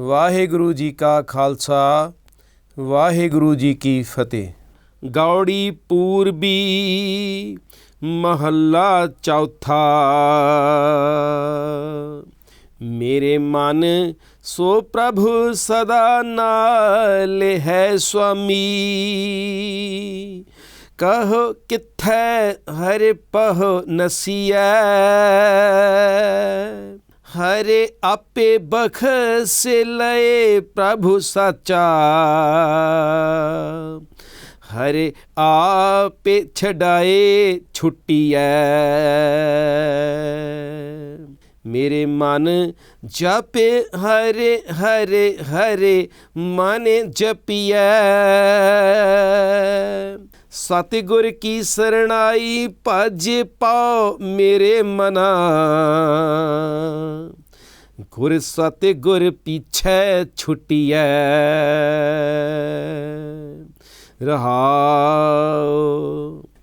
ਵਾਹਿਗੁਰੂ ਜੀ ਕਾ ਖਾਲਸਾ, ਵਾਹਿਗੁਰੂ ਜੀ ਕੀ ਫਤਿਹ। ਗੌੜੀ ਪੂਰਬੀ ਮਹੱਲਾ ਚੌਥਾ। ਮੇਰੇ ਮਨ ਸੋ ਪ੍ਰਭੂ ਸਦਾ ਨਾਲ ਹੈ ਸੁਆਮੀ। ਕਹੋ ਕਿੱਥੈ ਹਰਿ ਪਹੁ ਨਸੀਐ। ਹਰੇ ਆਪੇ ਬਖਸ ਲਏ ਪ੍ਰਭੂ ਸੱਚਾ ਹਰੇ ਆਪੇ ਛਡਾਏ ਛੁੱਟੀਐ ਮੇਰੇ ਮਨ ਜਪੇ ਹਰੇ ਹਰੇ ਹਰੇ ਮਨ ਜਪੀਐ ਸਤਿਗੁਰ ਕੀ ਸਰਣਾਈ ਭਜ ਪਾਓ ਮੇਰੇ ਮਨਾ ਗੁਰ ਸਤਿਗੁਰ ਪਿਛੈ ਛੁਟਿਐ। ਰਹਾਉ,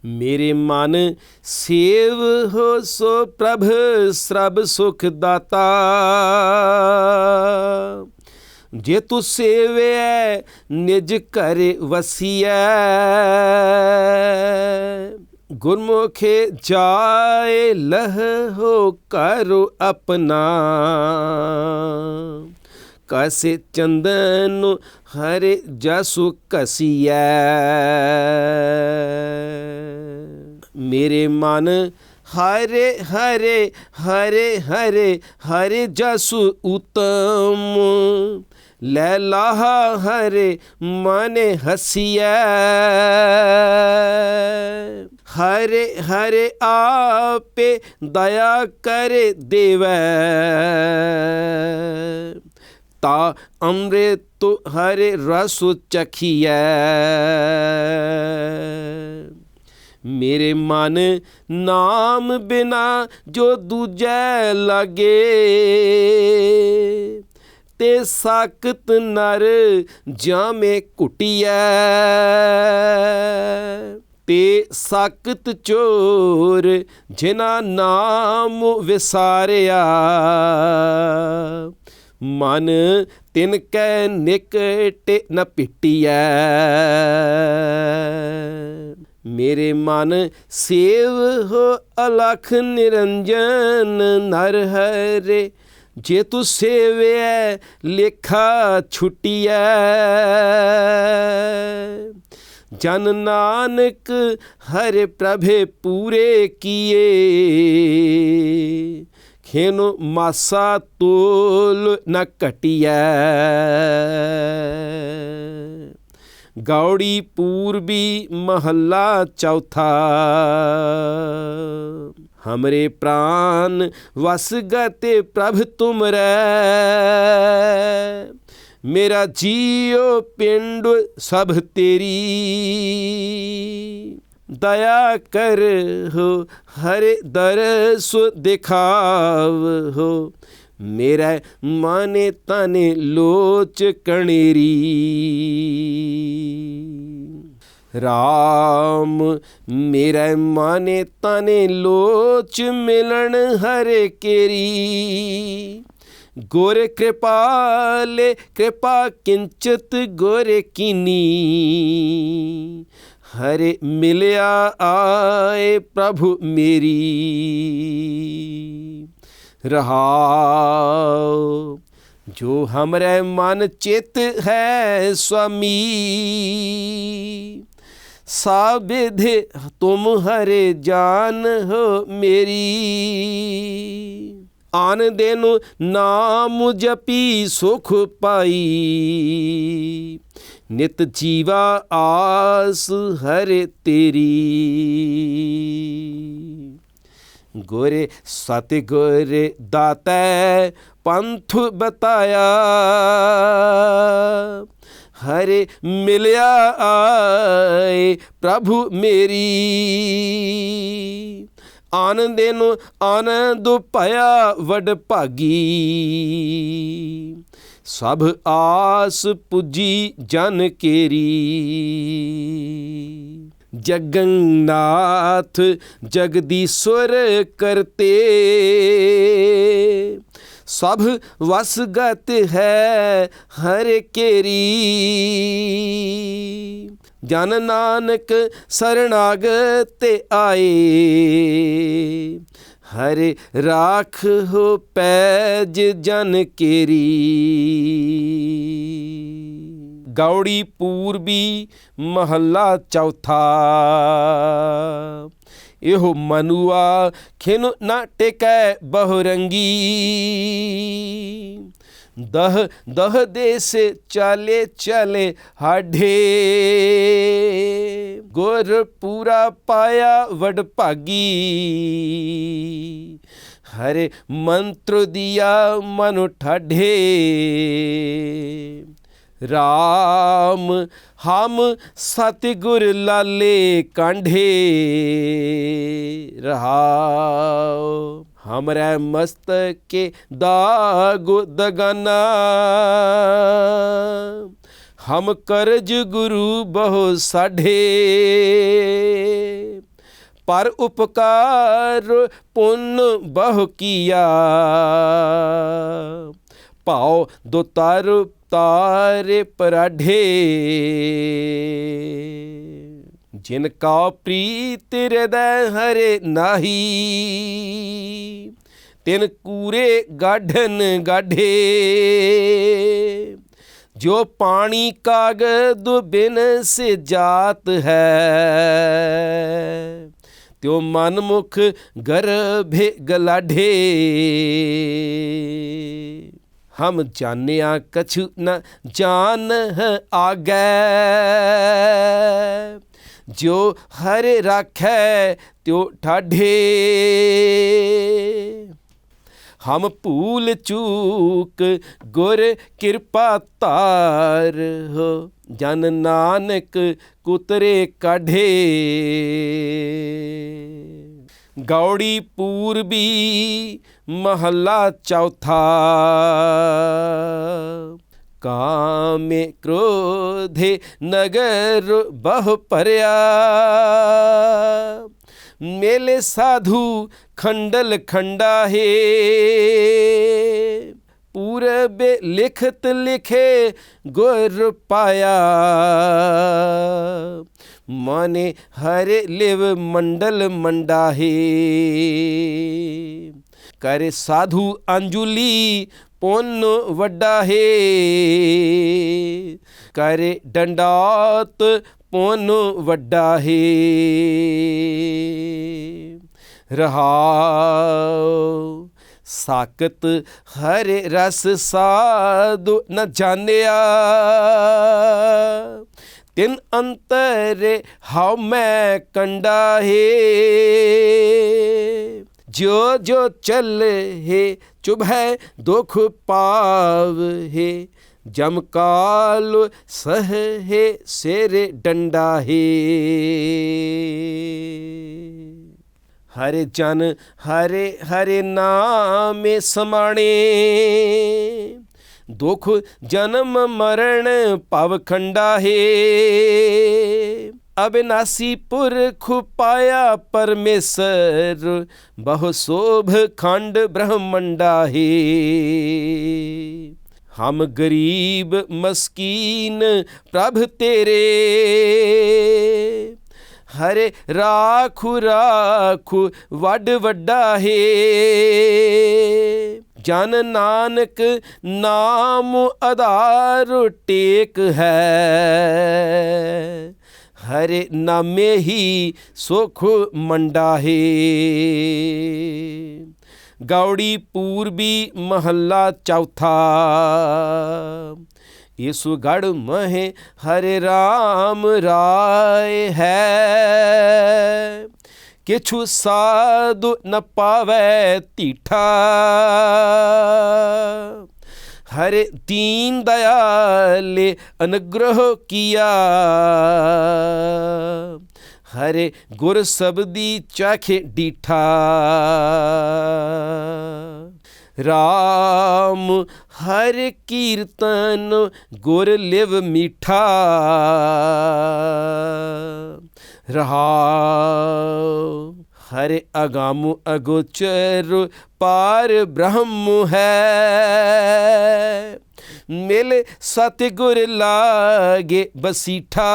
ਮੇਰੇ ਮਨ ਸੇਵ ਹੋ ਸੋ ਪ੍ਰਭ, ਸਰਬ ਸੁਖ ਦਾਤਾ। ਜੇ ਤੂੰ ਸੇਵਿਐ, ਨਿਜ ਘਰ ਵਸੀਐ। ਗੁਰਮੁਖੇ ਜਾਏ ਲਹ ਹੋ ਕਰੋ ਆਪਣਾ। ਕਸੇ ਚੰਦਨ ਹਰੇ ਜਸੁ ਕਸੀਐ। ਮੇਰੇ ਮਨ ਹਰੇ ਹਰੇ ਹਰੇ ਹਰੇ ਹਰੇ ਜਸੁ ਉਤਮ। ਲੈ ਲਾਹਾ ਹਰੇ ਮਨ ਹਸੀਐ। ਹਰੇ ਹਰੇ ਆਪੇ ਦਇਆ ਕਰ ਦੇਵੈ। ਤਾ ਅੰਮ੍ਰਿਤ ਹਰੇ ਰਸ ਚਖੀਐ। ਮੇਰੇ ਮਨ ਨਾਮ ਬਿਨਾ ਜੋ ਦੂਜੈ ਲਾਗੇ। ਤੇ ਸਾਖਤ ਨਰ ਜਾਮੇ ਕੁਟੀਐ ਤੇ ਸਾਖਤ ਚੋਰ ਜਿਨਾ ਨਾਮ ਵਿਸਾਰਿਆ, ਮਨ ਤਿਨ ਕੈ ਨਿਕਟ ਨ ਪਿਟੀਐ। ਮੇਰੇ ਮਨ ਸੇਵ ਹੋ ਅਲਖ ਨਿਰੰਜਨ ਨਰ ਹਰੇ ਜੇ ਤੂੰ ਸੇਵਿਐ ਲੇਖਾ ਛੁਟੀਐ, ਜਨ ਨਾਨਕ ਹਰਿ ਪ੍ਰਭੇ ਪੂਰੇ ਕੀਏ। ਖੇਨੋ ਮਾਸਾ ਤੋਲ ਨ ਘਟਿਐ। ਗੌੜੀ ਪੂਰਬੀ ਮਹੱਲਾ ਚੌਥਾ। ਹਮਰੇ ਪ੍ਰਾਨ ਵਸ ਗਤੇ ਪ੍ਰਭ ਤੁਮਰੈ ਮੇਰਾ ਜੀਉ ਪਿੰਡ ਸਭ ਤੇਰੀ ਦਇਆ ਕਰ ਹੋ ਹਰੇ ਦਰਸ ਦਿਖਾਵ ਹੋ ਮੇਰਾ ਮਾਨੇ ਤਨ ਲੋਚ ਕਣੇਰੀ ਰਾਮ ਮੇਰਾ ਮਾਨੇ ਤਨੇ ਲੋਚ ਮਿਲਣ ਹਰੇ ਕੇਰੀ ਗੁਰ ਕਿਰਪਾਲੇ ਕਿਰਪਾ ਕਿੰਚਤ ਗੁਰ ਕੀਨੀ ਹਰੇ ਮਿਲਿਆ ਆਏ ਪ੍ਰਭੂ ਮੇਰੀ ਰਹਾਉ ਜੋ ਹਮਰੇ ਮਨ ਚਿਤ ਹੈ ਸੁਆਮੀ ਸਾਬਿਧੇ, ਤੁਮ ਹਰੇ ਜਾਨ ਹੋ ਮੇਰੀ। ਆਨ ਦੇਨ ਨਾਮ ਜਪੀ ਸੁਖ ਪਾਈ। ਨਿਤ ਜੀਵਾ ਆਸ ਹਰੇ ਤੇਰੀ। ਗੋਰੇ ਸਤਿ ਗੁਰੇ ਦਾਤੈ ਪੰਥ ਬਤਾਇਆ। ਹਰੇ ਮਿਲਿਆ ਆਏ ਪ੍ਰਭੂ ਮੇਰੀ। ਆਨੰਦੇ ਨੂੰ ਆਨੰਦ ਭਇਆ ਵਡ ਭਾਗੀ। ਸਭ ਆਸ ਪੁੱਜੀ ਜਨ ਕੇਰੀ। ਜਗਨਨਾਥ ਜਗਦੀਸ਼ਵਰ ਕਰਤੇ। ਸਭ ਵਸਗਤ ਹੈ ਹਰ ਕੇਰੀ। ਜਨ ਨਾਨਕ ਸਰਣਾਗਤ ਆਏ। ਹਰ ਰਾਖ ਹੋ ਪੈਜ ਜਨ ਕੇਰੀ। ਗੌੜੀ ਪੂਰਬੀ ਮਹੱਲਾ ਚੌਥਾ। ਇਹੋ ਮਨੁਆ ਖਿਨ ਨਾ ਟਿਕੈ ਬਹੁਰੰਗੀ। ਦਹ ਦਹ ਦੇਸ ਚਾਲੇ ਚਾਲੇ ਹਾਢੇ। ਗੁਰ ਪੂਰਾ ਪਾਇਆ ਵਡ ਭਾਗੀ। ਹਰੇ ਮੰਤਰ ਦਿਆ ਮਨ ਠਾਢੇ। ਰਾਮ, ਹਮ ਸਤਿਗੁਰ ਲਾਲੇ ਕਾਂਢੇ। ਰਹਾਉ ਹਮਰੇ ਮਸਤਕ ਕੇ ਦਾਗ ਦਗਨਾ। ਹਮ ਕਰਜ ਗੁਰੂ ਬਹੁ ਸਾਢੇ। ਪਰ ਉਪਕਾਰ ਪੁੰਨ ਬਹੁ ਕੀਆ। ਭਾਉ ਦੋ ਤਾਰੇ ਪਰਾਢੇ। ਜਿਨ ਕਾ ਪ੍ਰੀਤ ਹਿਰਦੈ ਹਰੇ ਨਾਹੀ, ਤਿਨ ਕੂਰੇ ਗਾਢਨ ਗਾਢੇ। ਜੋ ਪਾਣੀ ਕਾਗਦ ਬਿਨ ਸੇ ਜਾਤ ਹੈ, ਤਿਉ ਮਨ ਮੁਖ ਗਰਭੇ ਗਲਾਢੇ। ਹਮ ਜਾਣਿਆ ਕਛੁ ਨ ਜਾਣ ਆਗੈ। ਜੋ ਹਰ ਰਾਖੈ ਤਿਉ ਠਾਢੇ। ਹਮ ਭੂਲ ਚੂਕ ਗੁਰ ਕਿਰਪਾ ਤਾਰ ਹੋ, ਜਨ ਨਾਨਕ ਕੁਤਰੇ ਕਾਢੇ। ਗੌੜੀ ਪੂਰਬੀ ਮਹੱਲਾ ਚੌਥਾ। ਕਾਮੇ ਕ੍ਰੋਧੇ ਨਗਰ ਬਹੁ ਭਰਿਆ। ਮੇਲੇ ਸਾਧੂ ਖੰਡਲ ਖੰਡਾ ਹੈ ਪੂਰਬ ਲਿਖਤ ਲਿਖੇ ਗੁਰ ਪਾਇਆ। ਮਨੇ ਹਰੇ ਲਿਵ ਮੰਡਲ ਮੰਡਾਹੇ। ਕਰੇ ਸਾਧੂ ਅੰਜੁਲੀ ਪੁੰਨ ਵੱਡਾ ਹੈ ਕਰੇ ਡੰਡਾਤ ਪੁੰਨ ਵੱਡਾ ਹੈ ਰਹਾਉ ਸਾਕਤ ਹਰ ਰਸ ਸਾਧੂ ਨ ਜਾਣਿਆ। ਤਿਨ ਅੰਤਰ ਹਉ ਮੈਂ ਕੰਡਾ ਹੈ। ਜੋ ਜੋ ਚੱਲ ਹੈ, ਚੁਭੈ ਦੁਖ ਪਾਵ ਹੈ। ਜਮ ਕਾਲ ਸਹ ਹੈ, ਸੇਰੇ ਡੰਡਾ ਹੈ। ਹਰੇ ਜਨ, ਹਰੇ ਹਰੇ ਨਾਮੇ ਸਮਾਣੇ। ਦੁਖ ਜਨਮ ਮਰਨ ਭਵ ਖੰਡਾ ਹੈ ਅਬਿਨਾਸੀ ਪੁਰਖ ਪਾਇਆ ਪਰਮੇਸ਼ਰ, ਬਹੁ ਸੋਭ ਖੰਡ ਬ੍ਰਹਮੰਡਾ ਹੈ ਹਮ ਗਰੀਬ ਮਸਕੀਨ ਪ੍ਰਭ ਤੇਰੇ। ਹਰੇ ਰਾਖੂ ਰਾਖੂ ਵੱਡ ਵੱਡਾ ਹੈ। ਜਨ ਨਾਨਕ ਨਾਮ ਆਧਾਰ ਟੇਕ ਹੈ। ਹਰੇ ਨਾਮੇ ਹੀ ਸੁਖ ਮੰਡਾ ਹੈ। ਗੌੜੀ ਪੂਰਬੀ ਮਹੱਲਾ ਚੌਥਾ। ਇਸ ਗੜ ਮਹਿ ਹਰੇ ਰਾਮ ਰਾਏ ਹੈ ਕਿਛੁ ਸਾਧੁ ਨ ਪਾਵੈ ਧੀਠਾ ਹਰੇ ਦੀਨ ਦਇਆਲੇ ਅਨੁਗ੍ਰਹ ਕੀਆ ਹਰੇ ਗੁਰ ਸਬਦੀ ਚਾਖੇ ਡੀਠਾ ਰਾਮ, ਹਰ ਕੀਰਤਨ ਗੁਰ ਲਿਵ ਮੀਠਾ। ਰਹਾਉ ਹਰਿ ਅਗਾਮ ਅਗੋਚਰ ਪਾਰ ਬ੍ਰਹਮ ਹੈ। ਮਿਲ ਸਤਿਗੁਰ ਲਾਗੇ ਬਸੀਠਾ।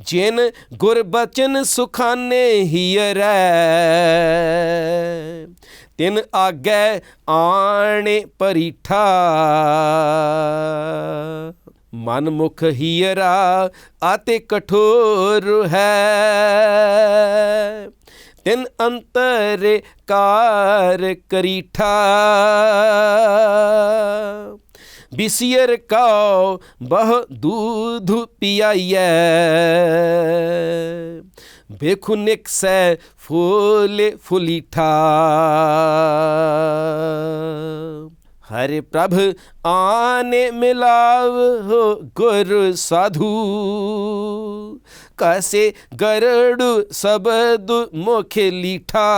ਜਿਨ ਗੁਰਬਚਨ ਸੁਖਾਨੇ ਹੀਰੈ ਤਿਨ ਆਗੇ ਆਣੇ ਪਰੀਠਾ। ਮਨਮੁਖ ਹੀਰਾ ਆਤੇ ਕਠੋਰ ਹੈ। ਤਿਨ ਅੰਤਰ ਕਾਰ ਕਰੀਠਾ। ਬਿਸਿਰ ਕਾਉ, ਬਹੁ ਦੂਧ ਪਿਆਈਐ। ਬੇਖੁ ਨਿਕਸੈ ਫੂਲੇ ਫੁਲੀਠਾ। ਹਰਿ ਪ੍ਰਭ ਆਨੇ ਮਿਲਾਵ ਹੋ ਗੁਰ ਸਾਧੂ। ਕਸੇ ਗਰੜੂ ਸਬਦ ਮੁਖ ਲੀਠਾ।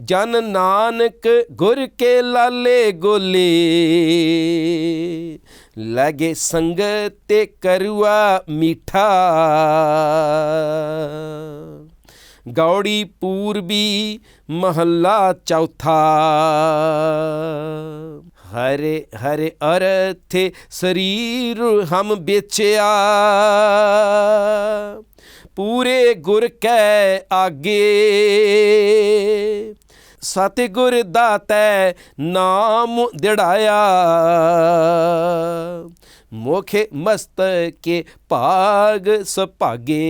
ਜਨ ਨਾਨਕ ਗੁਰ ਕੇ ਲਾਲੇ ਗੋਲੇ, ਲਗੇ ਸੰਗਤ ਤੇ ਕਰੁਆ ਮੀਠਾ। ਗੌੜੀ ਪੂਰਬੀ ਮਹੱਲਾ ਚੌਥਾ। ਹਰੇ ਹਰੇ ਅਰਥੇ ਸਰੀਰ ਹਮ ਵੇਚਿਆ। ਪੂਰੇ ਗੁਰ ਕੈ ਆਗੇ। ਸਤਿਗੁਰ ਦਾਤੈ ਨਾਮ ਦਿੜਾਇਆ। ਮੋਖੇ ਮਸਤਕੇ ਭਾਗ ਸੁਭਾਗੇ।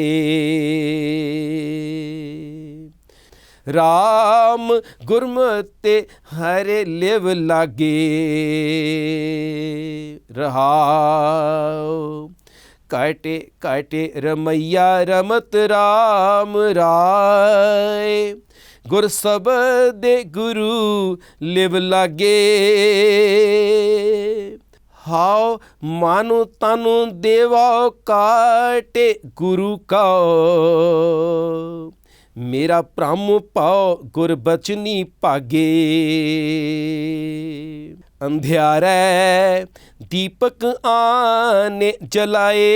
ਰਾਮ ਗੁਰਮਤਿ ਹਰੇ ਲਿਵ ਲਾਗੇ, ਰਹਾਉ। ਕਾਟੇ ਕਾਟੇ ਰਮਈਆ ਰਮਤ ਰਾਮ ਰਾਏ, ਗੁਰ ਸਬਦੇ ਗੁਰੂ ਲਿਵ ਲਾਗੇ। ਹਾਉ ਮਾਨੁ ਤਨੁ ਦੇਵਾ ਕਾਟੇ ਗੁਰੂ ਕਉ ਮੇਰਾ ਭ੍ਰਮ ਪਾਉ ਗੁਰਬਚਨੀ ਭਾਗੇ। ਅੰਧਿਆਰੈ ਦੀਪਕ ਆਨੇ ਜਲਾਏ।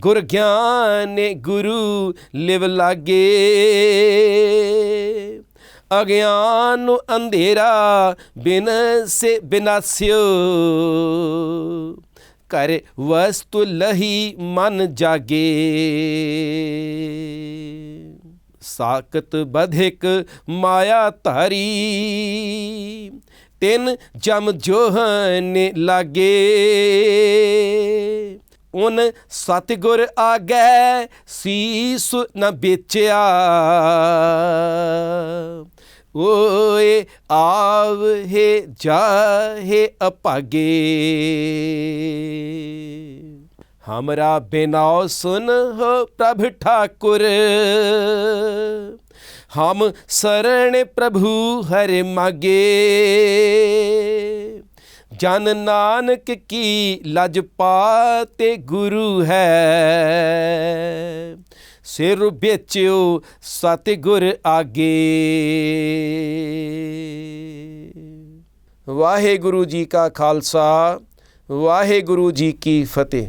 ਗੁਰ ਗਿਆਨ ਗੁਰੂ ਲਿਵ ਲਾਗੇ। ਅਗਿਆਨ ਨੂੰ ਅੰਧੇਰਾ ਬਿਨ ਸੇ ਬਿਨਾਸਿਓ। ਕਰ ਵਸਤੂ ਲਹੀ ਮਨ ਜਾਗੇ। ਸਾਕਤ ਬਧਿਕ ਮਾਇਆ ਧਾਰੀ, ਤਿੰਨ ਜਮ ਜੋਹਨ ਲਾਗੇ। ਉਨ ਸਤਿਗੁਰ ਆਗੈ ਸੀਸ ਨ ਵੇਚਿਆ। ਓਏ ਆਵਹੇ ਜਾਹੇ ਅਪਾਗੇ हमरा बिनाव सुन हो प्रभ ठाकुर हम शरण प्रभु हर मागे ਜਨ ਨਾਨਕ ਕੀ ਲਜ ਪਾਤੇ ਗੁਰੂ ਹੈ ਸਿਰ ਵੇਚਿਓ ਸਤਿਗੁਰ ਆਗੇ। ਵਾਹਿਗੁਰੂ ਜੀ ਕਾ ਖਾਲਸਾ ਵਾਹਿਗੁਰੂ ਜੀ ਕੀ ਫਤਿਹ।